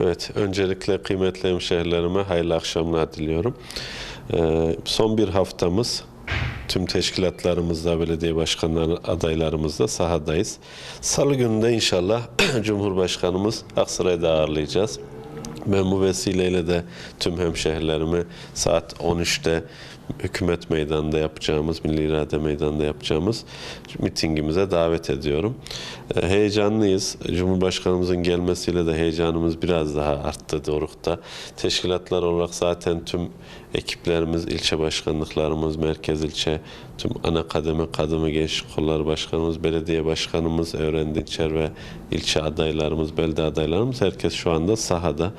Evet, öncelikle kıymetli hemşehrilerime hayırlı akşamlar diliyorum. Ee, son bir haftamız tüm teşkilatlarımızda, belediye başkanları adaylarımızda sahadayız. Salı gününde inşallah Cumhurbaşkanımız Aksaray'da ağırlayacağız. Ben bu vesileyle de tüm hemşehrilerimi saat 13'te hükümet meydanında yapacağımız, Milli İrade Meydanı'nda yapacağımız mitingimize davet ediyorum. Ee, Heyecanlıyız. Cumhurbaşkanımızın gelmesiyle de heyecanımız biraz daha arttı Doruk'ta. Teşkilatlar olarak zaten tüm ekiplerimiz, ilçe başkanlıklarımız, merkez ilçe, tüm ana kademe, kademe gençlik kolları başkanımız, belediye başkanımız, Evren Dinçer ve ilçe adaylarımız, belde adaylarımız herkes şu anda sahada.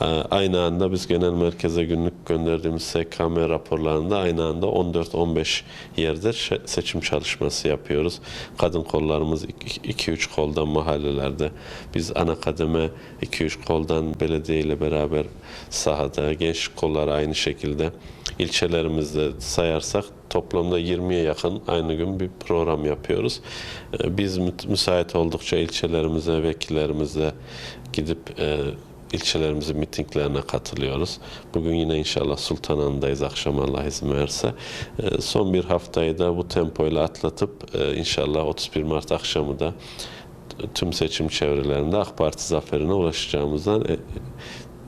Ee, Aynı anda biz genel merkeze günlük gönderdiğimiz SKM raporlarında aynı anda 14-15 yerde seçim çalışması yapıyoruz. Kadın kollarımız 2-3 koldan mahallelerde. Biz ana kademe 2-3 koldan belediye ile beraber sahada. Gençlik kolları aynı şekilde. ilçelerimizde sayarsak toplamda 20'ye yakın aynı gün bir program yapıyoruz. Ee, Biz mü- müsait oldukça ilçelerimize, vekillerimizle gidip e, ilçelerimizin mitinglerine katılıyoruz. Bugün yine inşallah Sultanahmet'dayız akşam Allah izin verirse. Ee, Son bir haftayı da bu tempoyla atlatıp e, inşallah 31 Mart akşamı da tüm seçim çevrelerinde AK Parti zaferine ulaşacağımızdan e,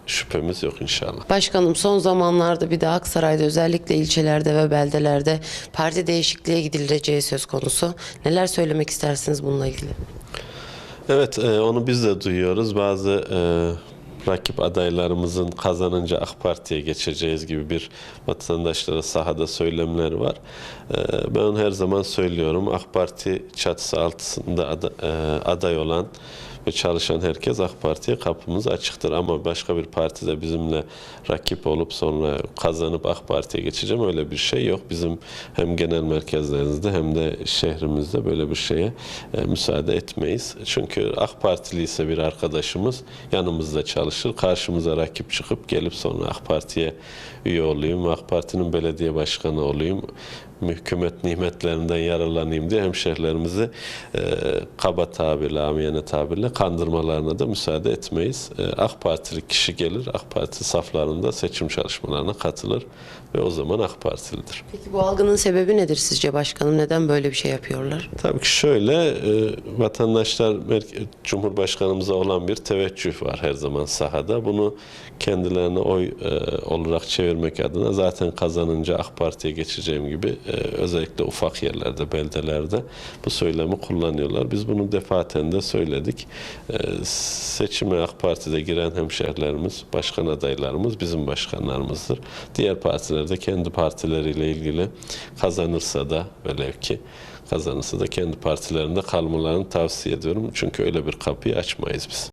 şüphemiz yok inşallah. Başkanım son zamanlarda bir de Aksaray'da özellikle ilçelerde ve beldelerde parti değişikliğe gidileceği söz konusu. Neler söylemek istersiniz bununla ilgili? Evet, e, onu biz de duyuyoruz. Bazı rakip adaylarımızın kazanınca AK Parti'ye geçeceğiz gibi bir vatandaşlara sahada söylemler var. E, ben her zaman söylüyorum AK Parti çatısı altında e, aday olan ve çalışan herkes AK Parti'ye kapımız açıktır. Ama başka bir partide bizimle rakip olup sonra kazanıp AK Parti'ye geçeceğim öyle bir şey yok. Bizim hem genel merkezlerimizde hem de şehrimizde böyle bir şeye e, müsaade etmeyiz. Çünkü AK Partili ise bir arkadaşımız yanımızda çalışır. Karşımıza rakip çıkıp gelip sonra AK Parti'ye üye olayım, AK Parti'nin belediye başkanı olayım, hükümet nimetlerinden yararlanayım diye hemşehrilerimizi e, kaba tabirle, amiyane tabirle kandırmalarına da müsaade etmeyiz. E, AK Partili kişi gelir, AK Parti saflarında seçim çalışmalarına katılır ve o zaman AK Partilidir. Peki bu algının sebebi nedir sizce başkanım? Neden böyle bir şey yapıyorlar? Tabii ki şöyle, e, vatandaşlar Cumhurbaşkanımıza olan bir teveccüh var her zaman sahada. Bunu kendilerine oy e, olarak çevirmek adına zaten kazanınca AK Parti'ye geçeceğim gibi özellikle ufak yerlerde, beldelerde bu söylemi kullanıyorlar. Biz bunu defaten de söyledik. E, seçime AK Parti'de giren hemşehrilerimiz, başkan adaylarımız bizim başkanlarımızdır. Diğer partilerde kendi partileriyle ilgili kazanırsa da velev ki kazanırsa da kendi partilerinde kalmalarını tavsiye ediyorum. Çünkü öyle bir kapıyı açmayız biz.